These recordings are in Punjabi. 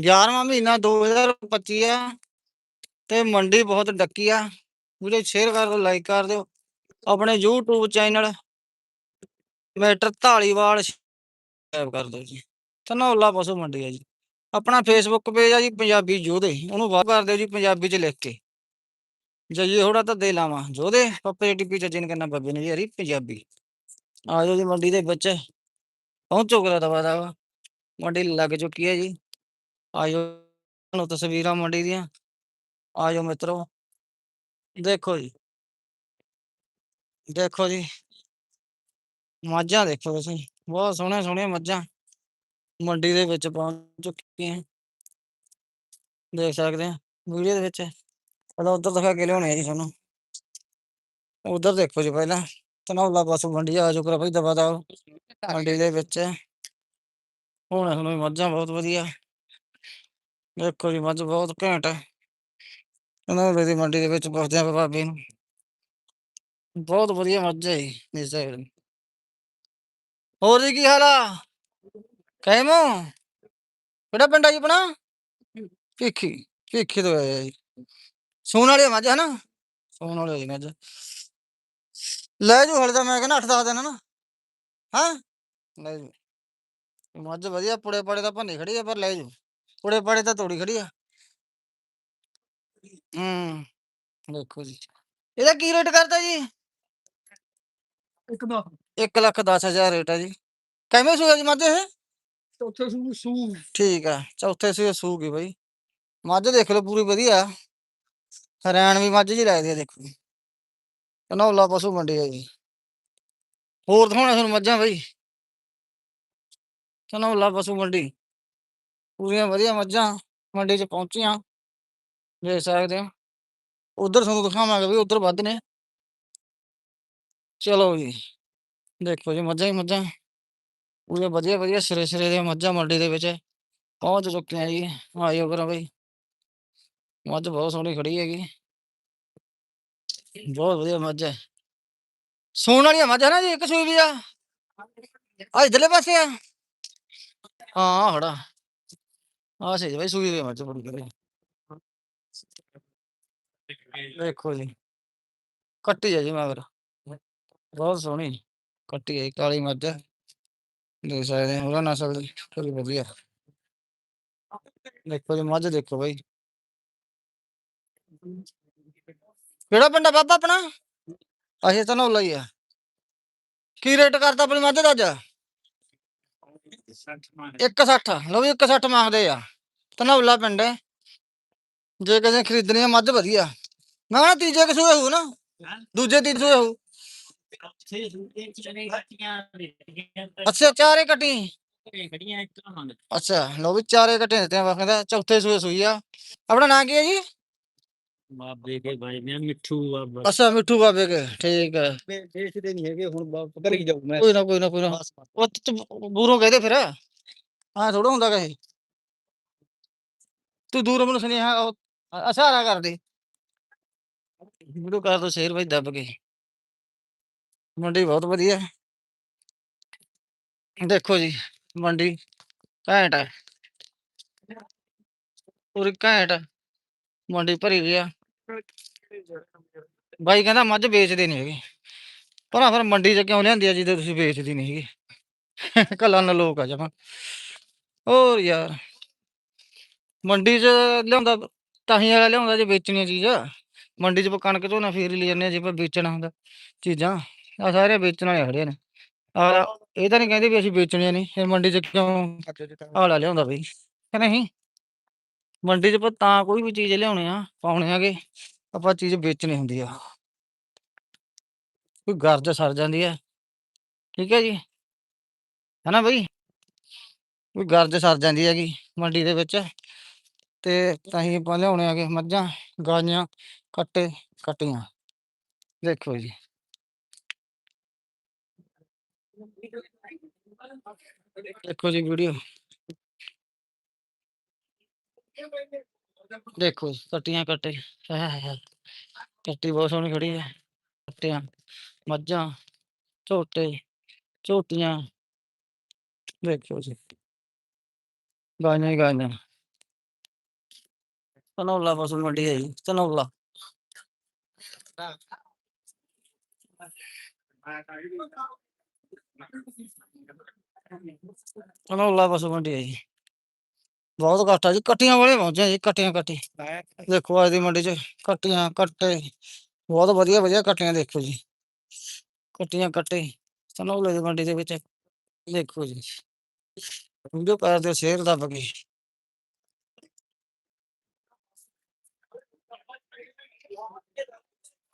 11ਵਾਂ ਮਹੀਨਾ 2025 ਆ ਤੇ ਮੰਡੀ ਬਹੁਤ ਡੱਕੀ ਆ। ਵੀਡੀਓ ਸ਼ੇਅਰ ਕਰ ਦਿਓ, ਲਾਈਕ ਕਰ ਦਿਓ। ਆਪਣੇ YouTube ਚੈਨਲ ਮੈਟਰ ਢਾਲੀਵਾਲ ਸਬਸਕ੍ਰਾਈਬ ਕਰ ਦਿਓ ਜੀ। ਧਨੌਲਾ ਪਸ਼ੂ ਮੰਡੀ ਆ ਜੀ। ਆਪਣਾ ਫੇਸਬੁੱਕ ਪੇਜ ਆ ਜੀ, ਪੰਜਾਬੀ ਜੋਧੇ ਉਹਨੂੰ ਵਾਹ ਕਰ ਦਿਓ ਜੀ ਪੰਜਾਬੀ ਚ ਲਿਖ ਕੇ। ਜਈਏ ਥੋੜਾ ਤਾਂ ਦੇ ਲਾਵਾਂ। ਯੋਧੇ, ਪੱਪੇ ਟਿੱਪੀ ਚੱਜਣ ਕਰਨਾ ਬੱਬੇ ਨੇ ਜੀ ਹਰੀ, ਪੰਜਾਬੀ। ਆ ਜਾਓ ਜੀ ਮੰਡੀ ਦੇ ਵਿੱਚ। ਪਹੁੰਚੋ ਕਰਾ ਦਵਾ ਦਾ ਮੰਡੀ ਲੱਗ ਚੁੱਕੀ ਹੈ ਜੀ। ਆਜੋ ਤੁਹਾਨੂੰ ਤਸਵੀਰਾਂ ਮੰਡੀ ਦੀਆਂ। ਆਜੋ ਮਿੱਤਰੋ। ਦੇਖੋ ਜੀ। ਦੇਖੋ ਜੀ। ਮੱਝਾਂ ਦੇਖੋ ਤੁਸੀਂ। ਬਹੁਤ ਸੋਹਣੇ ਸੋਹਣੇ ਮੱਝਾਂ ਮੰਡੀ ਦੇ ਵਿੱਚ ਪਹੁੰਚ ਚੁੱਕੀਆਂ। ਦੇਖ ਸਕਦੇ ਆ ਵੀਡੀਓ ਦੇ ਵਿੱਚ। ਪਹਿਲਾਂ ਉਧਰ ਦਿਖਾ ਕੇ ਲਿਆਉਣੇ ਜੀ ਤੁਹਾਨੂੰ। ਉਧਰ ਦੇਖੋ ਜੀ ਪਹਿਲਾਂ। ਧਨੌਲਾ ਬਸ ਮੰਡੀ ਆ ਚੁੱਕਾ। ਭਾਈ ਦਵਾ ਦਾ ਮੰਡੀ ਦੇ ਵਿੱਚ। ਹੁਣ ਹੁਣ ਮੱਝਾਂ ਬਹੁਤ ਵਧੀਆ। ਦੇਖੋ ਜੀ, ਮੱਝ ਬਹੁਤ ਘੈਂਟ ਹੈ ਉਹਨਾਂ ਦੀ ਮੰਡੀ ਦੇ ਵਿੱਚ ਪੁੱਛਦੇ ਆ ਬਾਬੇ ਨੂੰ। ਬਹੁਤ ਵਧੀਆ ਮੱਝ ਹੈ ਇਸ ਸਾਈਡ। ਹੋਰ ਜੀ, ਕੀ ਹਾਲ ਆ? ਕਹਿਮੋ ਕਿਹੜਾ ਪਿੰਡ ਆ ਜੀ ਆਪਣਾ? ਭਿੱਖੀ ਭਿੱਖੀ ਤੋਂ ਆਇਆ ਜੀ। ਸੂਣ ਵਾਲੀ ਮੱਝ ਹੈ ਨਾ ਸੂਣ ਵਾਲੀ ਜੀ ਮੱਝ। ਲੈ ਜੂ ਹਲੇ ਤਾਂ ਮੈਂ ਕਹਿੰਦਾ 8-10 ਦਿਨ ਨਾ ਹਾਂ? ਲੈ ਜੂ ਮੱਝ ਵਧੀਆ ਪੁੜੇ ਪੜੇ ਤਾਂ ਭੰਨੀ ਖੜੀ ਆ ਪਰ ਲੈ ਜੂ ਪੁੜੇ ਪੜੇ ਤਾਂ ਤੋੜੀ ਖੜੀ ਆ। ਹੂੰ ਦੇਖੋ ਜੀ। ਇਹਦਾ ਕੀ ਰੇਟ ਕਰਦਾ ਜੀ? ਇੱਕ ਦਾ 1 ਲੱਖ 10 ਹਜ਼ਾਰ ਰੇਟ ਆ ਜੀ। ਕਿਵੇਂ ਸੂਆ ਜੀ ਮੱਝ ਇਹ? ਚੌਥੇ ਸੂ ਸੂ। ਠੀਕ ਆ ਚੌਥੇ ਸੂਏ ਸੂਗੀ ਬਈ। ਮੱਝ ਦੇਖ ਲਓ ਪੂਰੀ ਵਧੀਆ। ਹਰਿਆਣ ਵੀ ਮੱਝ ਜੀ ਲੱਗਦੀ ਆ ਦੇਖੋ ਕਨੌਲਾ ਪਸ਼ੂ ਮੰਡੀ ਆ ਜੀ। ਹੋਰ ਦਿਖਾਉਣਾ ਤੁਹਾਨੂੰ ਮੱਝਾਂ ਬਈ। ਕਨੌਲਾ ਪਸ਼ੂ ਮੰਡੀ। ਪੂਰੀਆਂ ਵਧੀਆ ਮੱਝਾਂ ਮੰਡੀ 'ਚ ਪਹੁੰਚੀਆਂ। ਦੇਖ ਸਕਦੇ ਹੋ। ਉਧਰ ਤੁਹਾਨੂੰ ਦਿਖਾਵਾਂਗੇ ਵੀ ਉਧਰ ਵੱਧ ਨੇ ਚਲੋ ਜੀ, ਦੇਖੋ ਜੀ ਮੱਝਾਂ ਹੀ ਮੱਝਾਂ। ਪੂਰੇ ਵਧੀਆ ਵਧੀਆ ਸਿਰੇ ਸਿਰੇ ਦੀਆਂ ਮੱਝਾਂ ਮੰਡੀ ਦੇ ਵਿੱਚ ਪਹੁੰਚ ਚੁੱਕੀਆਂ ਜੀ। ਆਇਓ ਕਰੋ ਬਈ। ਮੱਝ ਬਹੁਤ ਸੋਹਣੀ ਖੜੀ ਹੈਗੀ। ਬਹੁਤ ਵਧੀਆ ਮੱਝ ਹੈ। ਸੂਣ ਵਾਲੀਆਂ ਮੱਝ ਹੈ ਨਾ ਜੀ, ਇੱਕ ਸੂਈ ਵੀ ਆ। ਆ ਇਧਰਲੇ ਪਾਸੇ ਆ। ਹਾਂ ਹੜਾ ਆ ਸਹੀ ਬਈ, ਸੂਈ ਵੀ ਆ ਮੱਝ ਕਰੇ ਦੇਖੋ ਜੀ। ਕੱਟੀ ਹੈ ਜੀ ਮਗਰ ਬਹੁਤ ਸੋਹਣੀ। ਕੱਟੀ ਹੈ ਕਾਲੀ ਮੱਝ। ਦੇਖ ਸਕਦੇ ਹੋ, ਉਹਦਾ ਨਸਲ ਦੀ ਵਧੀਆ। ਦੇਖੋ ਜੀ, ਮੱਝ ਦੇਖੋ ਬਈ। ਕਿਹੜਾ ਪਿੰਡ ਆ ਬਾਬਾ ਆਪਣਾ? ਅਸੀਂ ਤਾਂ ਨੌਲਾ ਹੀ ਆ। ਕੀ ਰੇਟ ਕਰਤਾ ਆਪਣੀ ਮੱਝ ਦਾ ਅੱਜ? 160 ਲਓ ਵੀ 160 ਮੰਗਦੇ ਆ। ਧਨੌਲਾ ਪਿੰਡ ਹੈ। ਜੇ ਕਿਸੇ ਨੇ ਖਰੀਦਣੀ ਆ ਮੱਝ ਵਧੀਆ। ਮੈਂ ਕਿਹਾ ਤੀਜੇ ਕਿਸੂਏ ਹੋਊ ਨਾ? ਦੂਜੇ ਤੀਜੇ ਹੋਊ। ਅੱਛਾ ਚਾਰੇ ਕੱਟੀ। ਅੱਛਾ ਲਓ ਵੀ ਚਾਰੇ ਕੱਟੇ ਦਿੱਤੇ ਆ ਵਖਦਾ ਚੌਥੇ ਸੂਏ ਸੂਈ ਆ। ਆਪਣਾ ਨਾਂ ਕੀ ਹੈ ਜੀ? ਬਾਬੇ ਕੇ ਭਾਈ ਮੈਂ ਮਿੱਠੂ ਬਾਬਾ ਅੱਛਾ ਮਿੱਠੂ ਬਾਬੇ ਕੇ ਠੀਕ ਹੈ। ਵੇਚਦੇ ਨਹੀਂ ਹੈਗੇ ਹੁਣ ਬਾਪ ਕਰੀ ਜਾਊ ਮੈਂ। ਕੋਈ ਨਾ ਕੋਈ ਨਾ ਕੋਈ ਨਾ। ਉਹ ਤੇ ਦੂਰੋਂ ਕਹਦੇ ਫਿਰ। ਹਾਂ ਥੋੜਾ ਹੁੰਦਾ ਕਹੇ। ਤੂੰ ਦੂਰੋਂ ਮੈਨੂੰ ਸੁਨੇਹਾ ਉਹ ਅਸਾਰਾ ਕਰ ਦੇ ਵੀਡੀਓ ਕਰ ਦੋ ਸ਼ੇਰ ਬਾਈ ਦੱਬ ਕੇ। ਮੰਡੀ ਬਹੁਤ ਵਧੀਆ। ਹੈ। ਦੇਖੋ ਜੀ ਮੰਡੀ ਘੈਂਟ ਹੈ ਪੂਰੀ ਘੈਂਟ ਮੰਡੀ ਭਰੀ ਗਿਆ ਬਾਈ ਕਹਿੰਦਾ ਮੱਝ ਵੇਚਦੇ ਨਹੀਂ ਹੈਗੇ। ਪਰ ਫਿਰ ਮੰਡੀ 'ਚ ਕਿਉਂ ਲਿਆਂਦੀ ਆ ਜਿਹਦੇ ਤੁਸੀਂ ਵੇਚਦੀ ਨਹੀਂ ਹੈਗੀ। ਕੱਲਾ ਨਾ ਲੋਕ ਆ ਜਮਾ। ਹੋਰ ਯਾਰ ਮੰਡੀ 'ਚ ਲਿਆਉਂਦਾ ਤਾਂ ਹੀ ਵਾਲਾ ਲਿਆਉਂਦਾ ਜੇ ਵੇਚਣੀ ਚੀਜ਼। ਮੰਡੀ 'ਚ ਕਣਕ ਝੋਨਾ ਫੇਰ ਹੀ ਲੈ ਜਾਂਦੇ ਆ ਜੇ ਆਪਾਂ ਵੇਚਣਾ ਹੁੰਦਾ ਚੀਜ਼ਾਂ। ਆ ਸਾਰੇ ਵੇਚਣ ਵਾਲੇ ਖੜੇ ਨੇ। ਆ ਇਹ ਤਾਂ ਨਹੀਂ ਕਹਿੰਦੇ ਵੀ ਅਸੀਂ ਵੇਚਣੀਆਂ ਨਹੀਂ ਇਹ ਮੰਡੀ 'ਚ ਕਿਉਂ ਹਾਲਾ ਲਿਆਉਂਦਾ ਬਈ। ਕਿ ਨਹੀਂ? ਮੰਡੀ 'ਚ ਆਪਾਂ ਤਾਂ ਕੋਈ ਵੀ ਚੀਜ਼ ਲਿਆਉਣੇ ਆ, ਪਾਉਣੇ ਆਗੇ, ਆਪਾਂ ਚੀਜ਼ ਵੇਚਣੀ ਹੁੰਦੀ ਆ। ਕੋਈ ਗਰਜ ਸਰ ਜਾਂਦੀ ਹੈ ਠੀਕ ਹੈ ਜੀ? ਹਨਾ ਬਈ? ਕੋਈ ਗਰਜ ਸਰ ਜਾਂਦੀ ਹੈਗੀ ਮੰਡੀ ਦੇ ਵਿੱਚ, ਤੇ ਤਾਂ ਹੀ ਆਪਾਂ ਲਿਆਉਣੇ ਆਗੇ ਮੱਝਾਂ, ਗਾਈਆਂ, ਕੱਟੇ, ਕੱਟੀਆਂ। ਦੇਖੋ ਜੀ। ਦੇਖੋ ਜੀ ਵੀਡੀਓ। ਦੇਖੋ ਕੱਟੀਆਂ ਕੱਟੇ ਕੱਟੀ ਬਹੁਤ ਸੋਹਣੀ ਖੜੀ ਹੈ ਕੱਟਿਆਂ ਮੱਝਾਂ, ਝੋਟੇ, ਝੋਟੀਆਂ, ਦੇਖੋ ਜੀ, ਗਾਈਆਂ ਹੀ ਗਾਈਆਂ। ਧਨੌਲਾ ਪਸ਼ੂ ਮੰਡੀ ਹੈ ਜੀ, ਧਨੌਲਾ। ਧਨੌਲਾ ਪਸ਼ੂ ਮੰਡੀ ਹੈ ਜੀ। ਬਹੁਤ ਘੱਟ ਜੀ ਕੱਟੀਆਂ ਵਾਲੇ ਪਹੁੰਚੇ ਜੀ ਕੱਟੀਆਂ ਕੱਟੀ। ਦੇਖੋ ਅੱਜ ਦੀ ਮੰਡੀ 'ਚ ਕੱਟੀਆਂ ਕੱਟੇ ਬਹੁਤ ਵਧੀਆ ਵਧੀਆ ਕੱਟੀਆਂ ਦੇਖੋ ਜੀ। ਕੱਟੀਆਂ ਕੱਟੇ ਧਨੌਲੇ ਦੀ ਮੰਡੀ ਦੇ ਵਿੱਚ। ਦੇਖੋ ਜੀ ਵੀਡੀਓ ਕਰ ਦਿਓ ਸ਼ੇਅਰ ਦੱਬ ਕੇ।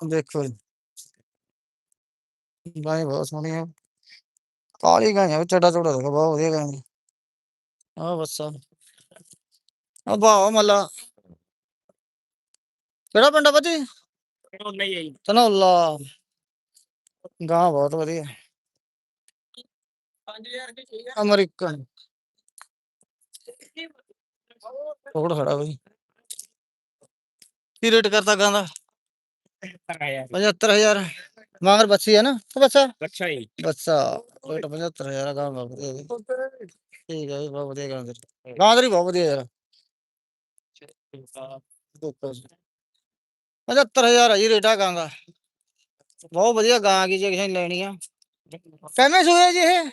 ਦੇਖੋ ਜੀ। ਗਾਂ ਬਹੁਤ ਸੋਹਣੀ ਹੈ ਕਾਲੀ ਗਾਂ ਹੈ ਚੋੜਾ ਦੇਖੋ ਬਹੁਤ ਵਧੀਆ ਗਾਂ ਆ ਬੱਸਾ। ਆ ਮੱਲਾ। ਕਿਹੜਾ ਪਿੰਡ ਆ ਬੱਜੀ? ਨਹੀਂ ਆਈ ਧਨੌਲਾ। ਗਾਂ ਬਹੁਤ ਵਧੀਆ। 5000 ਦੀ ਠੀਕ ਅਮਰੀਕਨ ਕੋੜ ਖੜਾ ਬਈ ਕੀ ਰੇਟ ਕਰਤਾ ਗਾਂ ਦਾ? ਹੈ 75000 ਮਗਰ ਬੱਚੀ ਹੈ ਨਾ ਕਿ ਬੱਚਾ ਅੱਛਾ ਜੀ ਬੱਚਾ ਰੇਟ 75000 ਆ ਗਾਂ ਦਾ ਵਧੀਆ। ਜੀ। ਠੀਕ ਹੈ ਜੀ, ਬਹੁਤ ਵਧੀਆ ਗਾਂ ਦੇ। ਗਾਂ ਦੀ ਬਹੁਤ ਵਧੀਆ ਯਾਰ। 75000 ਆ ਜੀ ਰੇਟ ਆ ਗਾਂ ਦਾ ਬਹੁਤ ਵਧੀਆ ਗਾਂ ਆ ਗਈ ਜੇ ਕਿਸੇ ਨੇ ਲੈਣੀ ਆ ਕਿਵੇਂ ਸੂਏ ਜੀ ਇਹ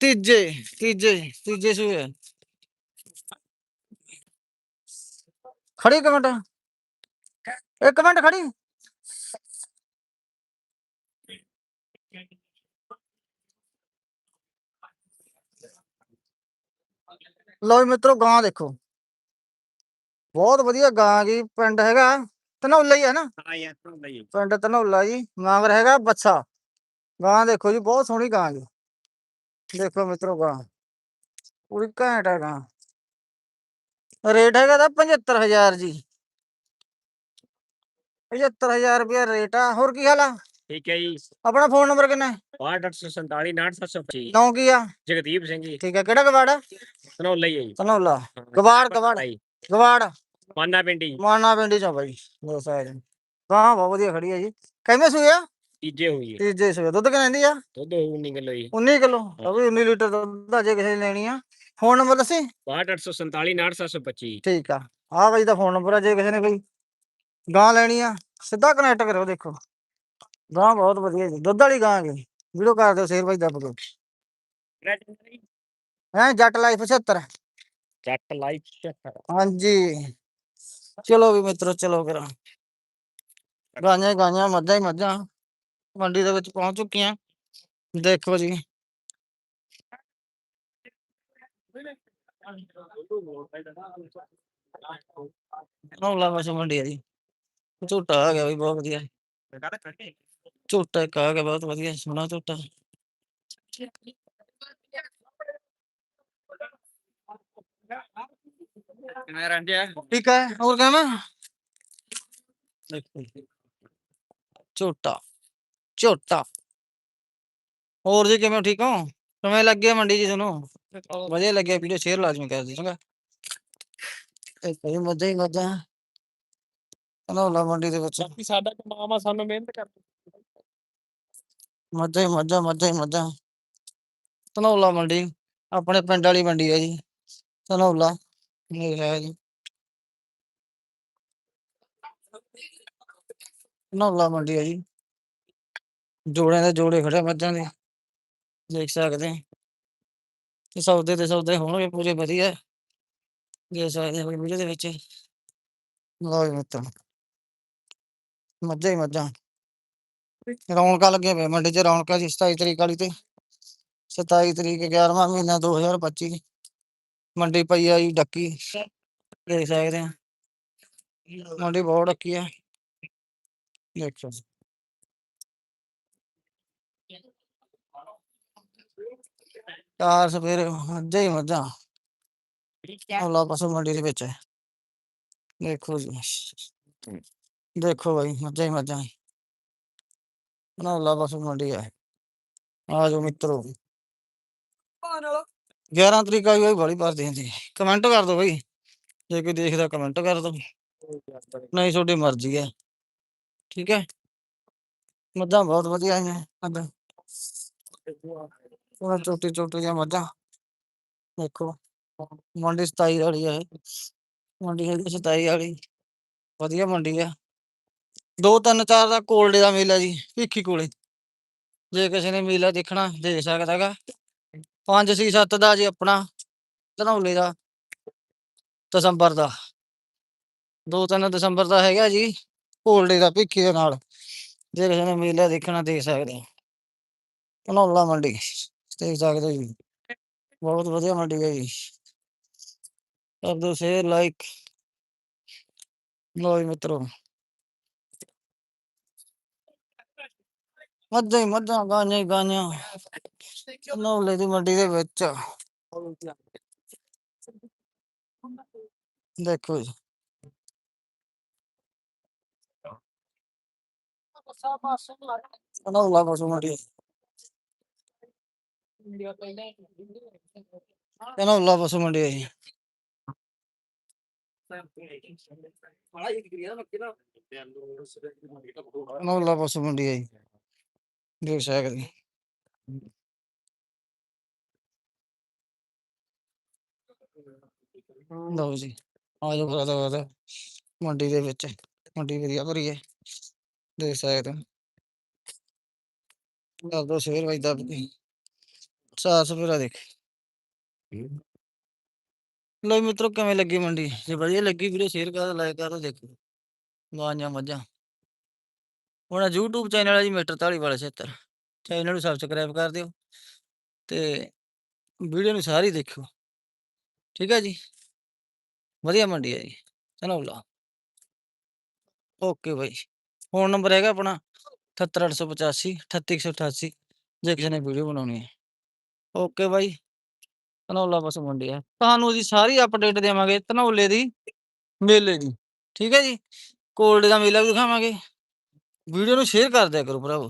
ਤੀਜੇ ਤੀਜੇ ਤੀਜੇ ਸੂਏ ਖੜੀ ਇੱਕ ਮਿੰਟ ਇੱਕ ਮਿੰਟ ਖੜੀ ਲਓ ਜੀ ਮਿੱਤਰੋ ਗਾਂ ਦੇਖੋ ਬਹੁਤ ਵਧੀਆ ਗਾਂ ਜੀ ਪਿੰਡ ਹੈਗਾ ਧਨੌਲਾ ਹੀ ਹੈ ਨਾ? ਹਾਂ ਯਾਰ ਨਹੀਂ ਪਿੰਡ ਧਨੌਲਾ ਜੀ ਮਾਂਗਰ ਹੈਗਾ ਬੱਸਾ ਗਾਂ ਦੇਖੋ ਜੀ ਬਹੁਤ ਸੋਹਣੀ ਗਾਂ ਜੀ। ਦੇਖੋ ਮਿੱਤਰੋ ਗਾਂ ਪੂਰੀ ਘੈਂਟ ਹੈ ਗਾਂ। ਰੇਟ ਹੈਗਾ ਤਾਂ 75000 ਜੀ। 75000 ਰੁਪਇਆ ਰੇਟ ਆ ਹੋਰ ਕੀ ਹਾਲ ਆ? ਠੀਕ ਹੈ ਜੀ। ਆਪਣਾ ਫੋਨ ਨੰਬਰ ਕਿੰਨਾ? ਹੈ 6847 9725 ਨੌ ਕੀ ਆ? ਜਗਦੀਪ ਸਿੰਘ ਜੀ। ਠੀਕ ਹੈ ਕਿਹੜਾ ਗਵਾੜ ਆ? ਧਨੌਲਾ ਹੀ ਹੈ ਜੀ। ਧਨੌਲਾ। ਗਵਾੜ ਗਵਾੜ। ਭਾਈ, ਗਵਾੜ। ਮਾਨਾ ਪਿੰਡੀ। ਮਾਨਾ ਪਿੰਡੀ ਚੋਂ ਬਾਈ ਦੋ ਸਾਈਡ ਗਾਂ ਬਹੁਤ ਵਧੀਆ ਖੜੀ ਹੈ ਜੀ। ਕਿਵੇਂ ਆ? ਤੀਜੇ ਹੋਈ ਹੈ ਤੀਜੇ ਸੂਏ ਦੁੱਧ ਕਿੰਨਾ ਦਿੰਦੀ ਆ? ਦੁੱਧ ਹੋਊ ਨਿਕਲ ਹੋਈ 19 ਕਿਲੋ? ਉਹ ਵੀ 19 ਲੀਟਰ ਦੁੱਧ ਆ ਜੇ ਕਿਸੇ ਨੇ ਲੈਣੀ ਆ। ਫੋਨ ਨੰਬਰ ਦੱਸੀ? 6847 9725 ਠੀਕ ਆ। ਆ ਬਾਈ ਦਾ ਫੋਨ ਨੰਬਰ ਆ ਜੇ ਕਿਸੇ ਨੇ ਕੋਈ ਗਾਂ ਲੈਣੀ ਆ ਸਿੱਧਾ ਕਨੈਕਟ ਕਰੋ ਦੇਖੋ। ਗਾਂ ਬਹੁਤ ਵਧੀਆ ਜੀ ਦੁੱਧ ਵਾਲੀ ਗਾਂ ਜੀ। ਵੀਡੀਓ ਕਰ ਦਿਓ ਸ਼ੇਰ ਬਾਈ ਦੱਬ ਕੇ ਹੈ ਜੱਟ ਲਾਈਫ 76 ਜੱਟ ਲਾਈਫ ਚੱਕਰ ਹਾਂਜੀ। ਚਲੋ ਵੀ ਮਿੱਤਰੋ ਚਲੋ ਕਰਾਂ ਗਾਂਆਂ ਗਾਂਆਂ ਮੱਝਾਂ ਹੀ ਮੱਝਾਂ। ਮੰਡੀ ਦੇ ਵਿੱਚ ਪਹੁੰਚ ਚੁੱਕੀਆਂ ਦੇਖੋ ਜੀ। ਨੌਲਾ ਪਸ਼ੂ ਮੰਡੀ ਆ ਜੀ ਝੋਟਾ ਆ ਗਿਆ ਵੀ ਬਹੁਤ ਵਧੀਆ। ਝੋਟਾ ਇੱਕ ਆ ਗਿਆ ਬਹੁਤ ਵਧੀਆ ਸੋਹਣਾ ਝੋਟਾ। ਮੈਂ ਰਹਿੰਦਿਆ ਠੀਕ ਹੈ ਹੋਰ ਦੇਖੋ ਜੀ। ਝੋਟਾ ਝੋਟਾ। ਹੋਰ ਜੀ ਕਿਵੇਂ? ਠੀਕ ਹੋ? ਕਿਵੇਂ ਲੱਗਿਆ ਮੰਡੀ ਜੀ ਤੁਹਾਨੂੰ? ਵਧੀਆ ਲੱਗਿਆ ਵੀਡੀਓ ਸ਼ੇਅਰ ਲਾਜ਼ਮੀ ਕਰ ਦਿਓ ਚੰਗਾ। ਇਹ ਕੋਈ ਮੱਝਾਂ ਹੀ ਮੱਝਾਂ ਧਨੌਲਾ ਮੰਡੀ ਦੇ ਵਿੱਚ। ਬਾਕੀ ਸਾਡਾ ਕਮਾਮ ਆ ਸਾਨੂੰ ਮਿਹਨਤ ਕਰ ਮੱਝਾਂ ਹੀ ਮੱਝਾਂ ਮੱਝਾਂ ਹੀ ਮੱਝਾਂ ਧਨੌਲਾ ਮੰਡੀ ਆਪਣੇ ਪਿੰਡ ਵਾਲੀ ਮੰਡੀ ਹੈ ਜੀ। ਧਨੌਲਾ। ਇਹ ਹੈ ਮੰਡੀ ਹੈ ਜੀ ਜੋੜਿਆਂ ਦੇ ਜੋੜੇ ਖੜੇ ਮੱਝਾਂ ਦੇ ਦੇਖ ਸਕਦੇ ਹਾਂ ਤੇ ਸੌਦੇ ਤੇ ਸੌਦੇ ਹੋਣਗੇ ਪੂਰੇ ਵਧੀਆ ਦੇਖ ਸਕਦੇ ਹੋ ਵੀਡੀਓ ਦੇ ਵਿੱਚ ਲਓ ਜੀ ਮਿੱਤਰ ਮੱਝਾਂ ਹੀ ਮੱਝਾਂ ਰੌਣਕਾਂ ਲੱਗੀਆਂ ਪਈਆਂ ਮੰਡੀ 'ਚ ਰੌਣਕਾਂ ਜੀ 27 ਤਰੀਕ ਵਾਲੀ ਤੇ 27 ਤਰੀਕ 11ਵਾਂ ਮਹੀਨਾ 2025 ਮੰਡੀ ਪਈ ਆ ਜੀ ਡੱਕੀ। ਦੇਖ ਸਕਦੇ ਆ। ਮੰਡੀ ਬਹੁਤ ਡੱਕੀ ਆ। ਦੇਖੋ। ਚਾਰ ਸਵੇਰੇ ਮੱਝਾਂ ਹੀ ਮੱਝਾਂ ਹੌਲਾ ਪਸ਼ੂ ਮੰਡੀ ਦੇ ਵਿੱਚ। ਦੇਖੋ ਜੀ। ਦੇਖੋ ਭਾਈ ਮੱਝਾਂ ਹੀ ਮੱਝਾਂ ਹੌਲਾ ਪਸ਼ੂ ਮੰਡੀ ਆ ਜਾਓ ਮਿੱਤਰੋ। 11 ਤਰੀਕ ਆਈ ਹੋਈ ਬੜੀ ਭਰਦੀ ਹੁੰਦੀ। ਕਮੈਂਟ ਕਰ ਦਿਓ ਬਈ। ਜੇ ਕੋਈ ਦੇਖਦਾ ਕਮੈਂਟ ਕਰ ਦਿਓ ਨਹੀਂ, ਤੁਹਾਡੀ ਮਰਜ਼ੀ ਹੈ ਠੀਕ ਹੈ? ਮੱਝਾਂ ਬਹੁਤ ਵਧੀਆ ਆਈਆਂ ਅੱਜ। ਉਹ ਛੋਟੀ ਛੋਟੀ ਜਿਹੀਆਂ ਮੱਝਾਂ। ਦੇਖੋ, ਮੰਡੀ 27 ਵਾਲੀ ਆ ਮੰਡੀ ਹੈਗੀ 27 ਵਾਲੀ। ਵਧੀਆ ਮੰਡੀ ਆ। ਦੋ ਤਿੰਨ ਚਾਰ ਦਾ ਕੋਲਡੇ ਦਾ ਮੇਲਾ ਜੀ, ਭਿੱਖੀ ਕੋਲੇ। ਜੇ ਕਿਸੇ ਨੇ ਮੇਲਾ ਦੇਖਣਾ, ਦੇਖ ਸਕਦਾ ਹੈਗਾ। ਪੰਜ ਸੀ ਸੱਤ ਦਾ ਜੀ ਆਪਣਾ ਧਨੌਲੇ ਦਾ ਦਸੰਬਰ ਦਾ। ਦੋ ਤਿੰਨ ਦਸੰਬਰ ਦਾ ਹੈਗਾ ਜੀ ਕੋਲਡੇ ਦਾ ਭਿੱਖੀ ਦੇ ਨਾਲ। ਜੇ ਕਿਸੇ ਨੇ ਮੇਲਾ ਦੇਖਣਾ ਦੇਖ ਸਕਦੇ ਆ ਧਨੌਲਾ ਮੰਡੀ, ਦੇਖ ਸਕਦੇ ਹੋ ਜੀ। ਬਹੁਤ ਵਧੀਆ ਮੰਡੀ ਹੈ ਜੀ। ਕਰ ਦਿਓ ਸ਼ੇਅਰ ਲਾਈਕ। ਲੋ ਮਿੱਤਰੋ। ਮੱਝਾਂ ਹੀ ਮੱਝਾਂ ਗਾਈਆਂ ਹੀ ਗਾਈਆਂ ਦੀ ਮੰਡੀ ਦੇ ਵਿੱਚ। ਦੇਖੋ ਜੀ। ਧਨੌਲਾ ਪਸ਼ੂ ਮੰਡੀ। ਧਨੌਲਾ ਪਸ਼ੂ ਮੰਡੀ ਹੈ ਜੀ। ਧਨੌਲਾ ਪਸ਼ੂ ਮੰਡੀ ਹੈ ਜੀ। ਦੇਖ ਸਕਦੇ ਲਓ ਜੀ, ਆ ਜਾਓ ਫਾਦਾ ਫਾਦਾ ਮੰਡੀ ਦੇ ਵਿੱਚ, ਮੰਡੀ ਵਧੀਆ ਭਰੀ ਹੈ ਦੇਖ ਸਕਦੇ ਹੋ। ਕਰ ਦੋ ਸ਼ੇਰ ਵਜਦਾ ਸਾਸ ਪੂਰਾ ਦੇਖ। ਲੋ ਮਿੱਤਰੋ ਕਿਵੇਂ ਲੱਗੀ ਮੰਡੀ? ਜੇ ਵਧੀਆ ਲੱਗੀ ਵੀਡੀਓ ਸ਼ੇਅਰ ਕਰ ਲਾਈਕ ਕਰ ਦੇਖੋ। ਗਾਂਆਂ ਮੱਝਾਂ। ਹੁਣ YouTube ਚੈਨਲ ਹੈ ਜੀ ਮੀਟਰ ਢਾਲੀ ਵਾਲਾ 76 ਚੈਨਲ ਨੂੰ ਸਬਸਕ੍ਰਾਈਬ ਕਰ ਦਿਓ ਤੇ ਵੀਡੀਓ ਨੂੰ ਸਾਰੀ ਦੇਖਿਓ। ਠੀਕ ਹੈ ਜੀ? ਵਧੀਆ ਮੰਡੀ ਹੈ ਜੀ ਧਨੌਲਾ ਓਕੇ ਬਾਈ, ਫੋਨ ਨੰਬਰ ਹੈਗਾ ਆਪਣਾ 78885 38188 ਜੇ ਕਿਸੇ ਨੇ ਵੀਡੀਓ ਬਣਾਉਣੀ ਹੈ। ਓਕੇ ਬਾਈ, ਧਨੌਲਾ ਬਸ ਮੰਡੀ ਹੈ ਤੁਹਾਨੂੰ ਜੀ ਸਾਰੀ ਅਪਡੇਟ ਦੇਵਾਂਗੇ ਧਨੌਲੇ ਦੀ ਮੇਲੇ ਦੀ, ਠੀਕ ਹੈ ਜੀ? ਕੋਲਡ ਦਾ ਮੇਲਾ ਵੀ ਦਿਖਾਵਾਂਗੇ। ਵੀਡੀਓ ਨੂੰ ਸ਼ੇਅਰ ਕਰ ਦਿਆ ਕਰੋ ਭਰਾਵੋ।